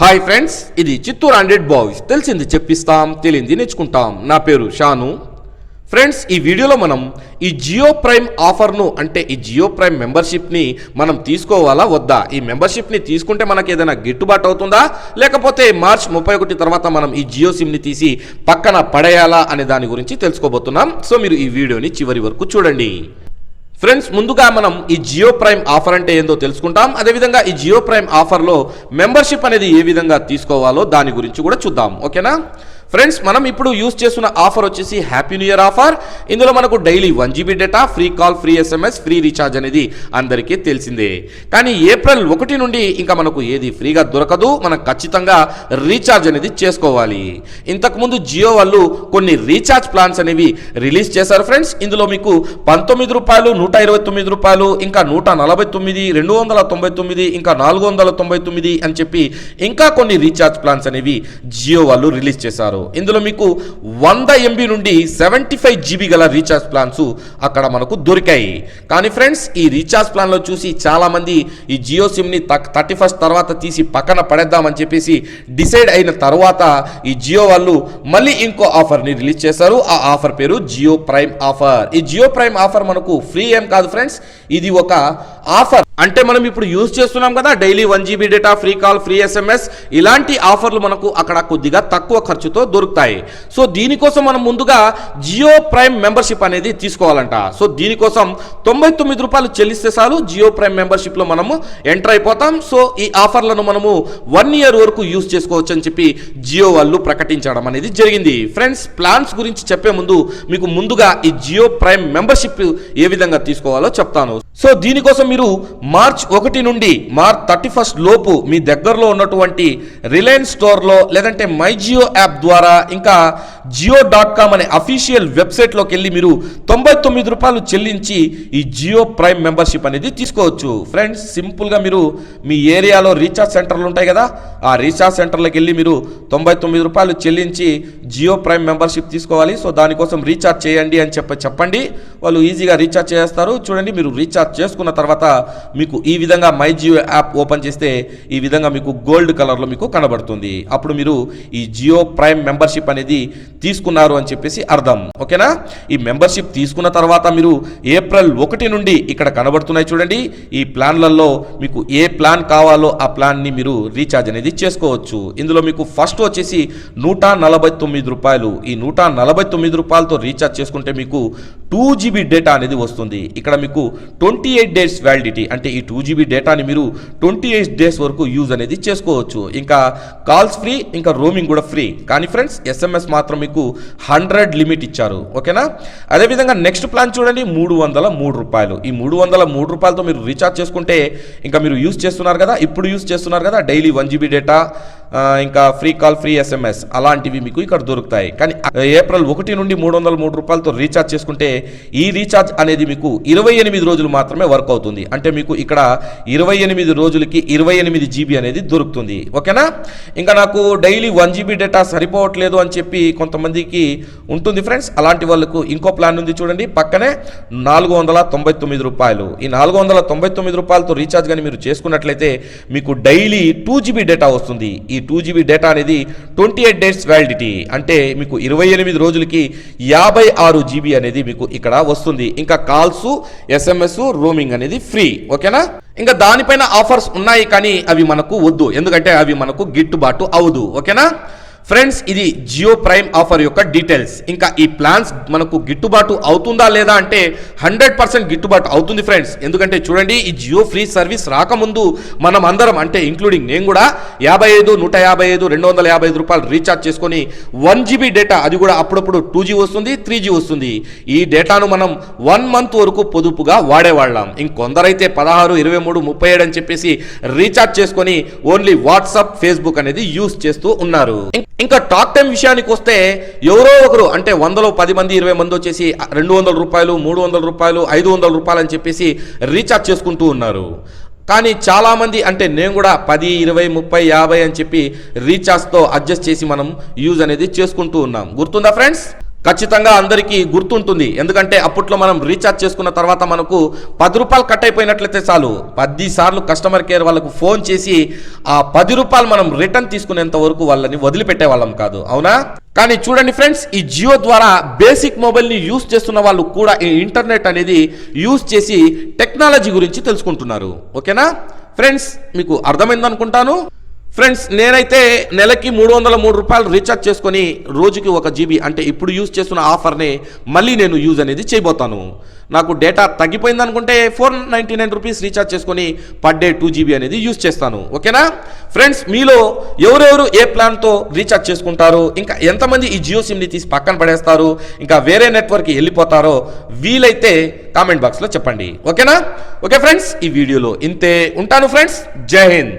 Hi friends ఇది Chittoor hundred boys తెలిసింది చెప్పిస్తాం తెలియంది నేర్చుకుంటాం. నా పేరు షాను. ఫ్రెండ్స్ ఈ వీడియోలో మనం ఈ జియో ప్రైమ్ ఆఫర్ను అంటే ఈ జియో ప్రైమ్ మెంబర్షిప్ని మనం తీసుకోవాలా వద్దా? ఈ మెంబర్షిప్ని తీసుకుంటే మనకి ఏదైనా గిట్టుబాటు అవుతుందా? లేకపోతే మార్చ్ ముప్పై ఒకటి తర్వాత మనం ఈ జియో సిమ్ని తీసి పక్కన పడేయాలా అనే దాని గురించి తెలుసుకోబోతున్నాం. సో మీరు ఈ వీడియోని చివరి వరకు చూడండి. ఫ్రెండ్స్ ముందుగా మనం ఈ జియో ప్రైమ్ ఆఫర్ అంటే ఏందో తెలుసుకుంటాం. అదేవిధంగా ఈ జియో ప్రైమ్ ఆఫర్లో మెంబర్షిప్ అనేది ఏ విధంగా తీసుకోవాలో దాని గురించి కూడా చూద్దాం. ఓకేనా? ఫ్రెండ్స్ మనం ఇప్పుడు యూస్ చేస్తున్న ఆఫర్ వచ్చేసి హ్యాపీ న్యూ ఇయర్ ఆఫర్ ఇందులో మనకు daily one GB data free call free SMS free recharge అనేది అందరికీ తెలిసిందే. కానీ ఏప్రిల్ ఒకటి నుండి ఇంకా మనకు ఏది ఫ్రీగా దొరకదు మనం ఖచ్చితంగా రీఛార్జ్ అనేది చేసుకోవాలి. ఇంతకుముందు జియో వాళ్ళు కొన్ని రీఛార్జ్ ప్లాన్స్ అనేవి రిలీజ్ చేశారు ఫ్రెండ్స్ ఇందులో మీకు పంతొమ్మిది రూపాయలు నూట ఇరవై తొమ్మిది రూపాయలు ఇంకా నూట నలభై తొమ్మిది రెండు వందల తొంభై తొమ్మిది ఇంకా నాలుగు వందల తొంభై తొమ్మిది అని చెప్పి ఇంకా కొన్ని రీఛార్జ్ ప్లాన్స్ అనేవి జియో వాళ్ళు రిలీజ్ చేశారు. ఇందులో మీకు వంద ఎంబీ నుండి సెవెంటీ ఫైవ్ జీబీ గల రీఛార్జ్ ప్లాన్స్ అక్కడ మనకు దొరికాయి. కానీ ఫ్రెండ్స్ ఈ రీఛార్జ్ ప్లాన్లో చూసి చాలామంది ఈ జియో సిమ్ని థర్టీ ఫస్ట్ తర్వాత తీసి పక్కన పడేద్దామని చెప్పేసి డిసైడ్ అయిన తర్వాత ఈ జియో వాళ్ళు మళ్ళీ ఇంకో ఆఫర్ని రిలీజ్ చేశారు. ఆ ఆఫర్ పేరు జియో ప్రైమ్ ఆఫర్. ఈ జియో ప్రైమ్ ఆఫర్ మనకు ఫ్రీ ఏం కాదు ఫ్రెండ్స్ ఇది ఒక ఆఫర్. అంటే మనం ఇప్పుడు యూజ్ చేస్తున్నాం కదా daily one GB data free call free SMS ఇలాంటి ఆఫర్లు మనకు అక్కడ కొద్దిగా తక్కువ ఖర్చుతో దొరుకుతాయి. సో దీనికోసం మనం ముందుగా జియో ప్రైమ్ మెంబర్షిప్ అనేది తీసుకోవాలంట. సో దీనికోసం తొంభై తొమ్మిది రూపాయలు చెల్లిస్తే చాలు జియో ప్రైమ్ మెంబర్షిప్లో మనము ఎంటర్ అయిపోతాం. సో ఈ ఆఫర్లను మనము వన్ ఇయర్ వరకు యూజ్ చేసుకోవచ్చు అని చెప్పి జియో వాళ్ళు ప్రకటించడం అనేది జరిగింది. ఫ్రెండ్స్ ప్లాన్స్ గురించి చెప్పే ముందు మీకు ముందుగా ఈ జియో ప్రైమ్ మెంబర్షిప్ ఏ విధంగా తీసుకోవాలో చెప్తాను. సో దీనికోసం మీరు మార్చ్ ఒకటి నుండి మార్చ్ థర్టీ ఫస్ట్ లోపు మీ దగ్గరలో ఉన్నటువంటి రిలయన్స్ స్టోర్లో లేదంటే మై జియో యాప్ ద్వారా ఇంకా జియో డాట్ కామ్ అనే అఫీషియల్ వెబ్సైట్లోకి వెళ్ళి మీరు తొంభై తొమ్మిది రూపాయలు చెల్లించి ఈ జియో ప్రైమ్ మెంబర్షిప్ అనేది తీసుకోవచ్చు. ఫ్రెండ్స్ సింపుల్గా మీరు మీ ఏరియాలో రీఛార్జ్ సెంటర్లు ఉంటాయి కదా ఆ రీఛార్జ్ సెంటర్లోకి వెళ్ళి మీరు తొంభై తొమ్మిది రూపాయలు చెల్లించి జియో ప్రైమ్ మెంబర్షిప్ తీసుకోవాలి. సో దానికోసం రీఛార్జ్ చేయండి అని చెప్ప చెప్పండి. వాళ్ళు ఈజీగా రీఛార్జ్ చేస్తారు. చూడండి మీరు రీఛార్జ్ చేసుకున్న తర్వాత మీకు ఈ విధంగా మై జియో యాప్ ఓపెన్ చేస్తే ఈ విధంగా మీకు గోల్డ్ కలర్లో మీకు కనబడుతుంది. అప్పుడు మీరు ఈ జియో ప్రైమ్ మెంబర్షిప్ అనేది తీసుకున్నారు అని చెప్పేసి అర్థం. ఓకేనా? ఈ మెంబర్షిప్ తీసుకున్న తర్వాత మీరు ఏప్రిల్ ఒకటి నుండి ఇక్కడ కనబడుతున్నాయి చూడండి. ఈ ప్లాన్లలో మీకు ఏ ప్లాన్ కావాలో ఆ ప్లాన్ని మీరు రీఛార్జ్ అనేది చేసుకోవచ్చు. ఇందులో మీకు ఫస్ట్ వచ్చేసి నూట నలభై తొమ్మిది రూపాయలు. ఈ నూట నలభై తొమ్మిది రూపాయలతో రీఛార్జ్ చేసుకుంటే మీకు టూ జీబీ డేటా అనేది వస్తుంది. ఇక్కడ మీకు ట్వంటీ ఎయిట్ డేస్ వ్యాలిడిటీ అంటే అంటే ఈ టూ జీబీ డేటాని మీరు ట్వంటీ ఎయిట్ డేస్ వరకు యూజ్ అనేది చేసుకోవచ్చు. ఇంకా కాల్స్ ఫ్రీ ఇంకా రోమింగ్ కూడా ఫ్రీ కానీ ఫ్రెండ్స్ ఎస్ఎంఎస్ మాత్రం మీకు హండ్రెడ్ లిమిట్ ఇచ్చారు. ఓకేనా? అదేవిధంగా నెక్స్ట్ ప్లాన్ చూడండి మూడు వందల మూడు రూపాయలు. ఈ మూడు వందల మూడు రూపాయలతో మీరు రీఛార్జ్ చేసుకుంటే ఇంకా మీరు యూజ్ చేస్తున్నారు కదా ఇప్పుడు యూజ్ చేస్తున్నారు కదా డైలీ వన్ జీబీ డేటా ఇంకా ఫ్రీ కాల్ ఫ్రీ ఎస్ఎంఎస్ అలాంటివి మీకు ఇక్కడ దొరుకుతాయి. కానీ ఏప్రిల్ ఒకటి నుండి మూడు వందల మూడు రూపాయలతో రీఛార్జ్ చేసుకుంటే ఈ రీఛార్జ్ అనేది మీకు ఇరవై ఎనిమిది రోజులు మాత్రమే వర్క్ అవుతుంది. అంటే మీకు ఇక్కడ ఇరవై ఎనిమిది రోజులకి ఇరవై ఎనిమిది జీబీ అనేది దొరుకుతుంది. ఓకేనా? ఇంకా నాకు డైలీ వన్ జీబీ డేటా సరిపోవట్లేదు అని చెప్పి కొంతమందికి ఉంటుంది ఫ్రెండ్స్. అలాంటి వాళ్ళకు ఇంకో ప్లాన్ ఉంది చూడండి. పక్కనే నాలుగు వందల తొంభై తొమ్మిది రూపాయలు. ఈ నాలుగు వందల తొంభై తొమ్మిది రూపాయలతో రీఛార్జ్ కానీ మీరు చేసుకున్నట్లయితే మీకు డైలీ టూ జీబీ డేటా వస్తుంది. ఈ టూ జీబీ డేటా అనేది ట్వంటీ ఎయిట్ డేస్ వ్యాలిడిటీ అంటే మీకు ఇరవై ఎనిమిది రోజులకి యాభై ఆరు జీబీ అనేది మీకు ఇక్కడ వస్తుంది. ఇంకా కాల్స్ ఎస్ఎంఎస్ రోమింగ్ అనేది ఫ్రీ ఓకేనా? ఇంకా దానిపైన ఆఫర్స్ ఉన్నాయి కానీ అవి మనకు వద్దు. ఎందుకంటే అవి మనకు గిట్టుబాటు అవదు ఓకేనా? ఫ్రెండ్స్ ఇది జియో ప్రైమ్ ఆఫర్ యొక్క డీటెయిల్స్ ఇంకా ఈ ప్లాన్స్ మనకు గిట్టుబాటు అవుతుందా లేదా అంటే హండ్రెడ్ పర్సెంట్ గిట్టుబాటు అవుతుంది ఫ్రెండ్స్ ఎందుకంటే చూడండి ఈ జియో ఫ్రీ సర్వీస్ రాకముందు మనం అందరం అంటే ఇంక్లూడింగ్ నేను కూడా యాభై ఐదు నూట యాభై ఐదు రెండు వందల యాభై ఐదు రూపాయలు రీఛార్జ్ చేసుకొని వన్ జీబీ డేటా అది కూడా అప్పుడప్పుడు టూ జీ వస్తుంది త్రీ జీ వస్తుంది. ఈ డేటాను మనం వన్ మంత్ వరకు పొదుపుగా వాడేవాళ్ళం. ఇంకొందరైతే పదహారు ఇరవై మూడు ముప్పై ఏడు అని చెప్పేసి రీఛార్జ్ చేసుకొని ఓన్లీ వాట్సాప్ ఫేస్బుక్ అనేది యూస్ చేస్తూ ఉన్నారు. ఇంకా టాక్ టైం విషయానికి వస్తే ఎవరో ఒకరు అంటే వందలో పది మంది ఇరవై మంది వచ్చేసి రెండు వందల రూపాయలు మూడు వందల రూపాయలు ఐదు వందల రూపాయలు అని చెప్పేసి రీఛార్జ్ చేసుకుంటూ ఉన్నారు. కానీ చాలామంది అంటే నేను కూడా పది ఇరవై ముప్పై యాభై అని చెప్పి రీఛార్జ్తో అడ్జస్ట్ చేసి మనం యూజ్ అనేది చేసుకుంటూ ఉన్నాం. గుర్తుందా ఫ్రెండ్స్? ఖచ్చితంగా అందరికీ గుర్తుంటుంది. ఎందుకంటే అప్పట్లో మనం రీఛార్జ్ చేసుకున్న తర్వాత మనకు పది రూపాయలు కట్ అయిపోయినట్లయితే చాలు. పది సార్లు కస్టమర్ కేర్ వాళ్ళకు ఫోన్ చేసి ఆ పది రూపాయలు మనం రిటర్న్ తీసుకునేంత వరకు వాళ్ళని వదిలిపెట్టే వాళ్ళం కాదు. అవునా? కానీ చూడండి ఫ్రెండ్స్ ఈ జియో ద్వారా బేసిక్ మొబైల్ని యూస్ చేస్తున్న వాళ్ళు కూడా ఈ ఇంటర్నెట్ అనేది యూస్ చేసి టెక్నాలజీ గురించి తెలుసుకుంటున్నారు. ఓకేనా? ఫ్రెండ్స్ మీకు అర్థమైందనుకుంటాను. ఫ్రెండ్స్ నేనైతే నెలకి మూడు వందల మూడు రూపాయలు రీఛార్జ్ చేసుకొని రోజుకి ఒక జీబీ అంటే ఇప్పుడు యూజ్ చేస్తున్న ఆఫర్ని మళ్ళీ నేను యూజ్ అనేది చేయబోతాను. నాకు డేటా తగ్గిపోయింది అనుకుంటే four ninety nine rupees recharge చేసుకొని పర్ డే టూ జీబీ అనేది యూజ్ చేస్తాను. ఓకేనా? ఫ్రెండ్స్ మీలో ఎవరెవరు ఏ ప్లాన్తో రీఛార్జ్ చేసుకుంటారు? ఇంకా ఎంతమంది ఈ జియో సిమ్ని తీసి పక్కన పడేస్తారు? ఇంకా వేరే నెట్వర్క్కి వెళ్ళిపోతారో వీలైతే కామెంట్ బాక్స్లో చెప్పండి. ఓకేనా? ఓకే ఫ్రెండ్స్ ఈ వీడియోలో ఇంతే. ఉంటాను ఫ్రెండ్స్ జై హింద్.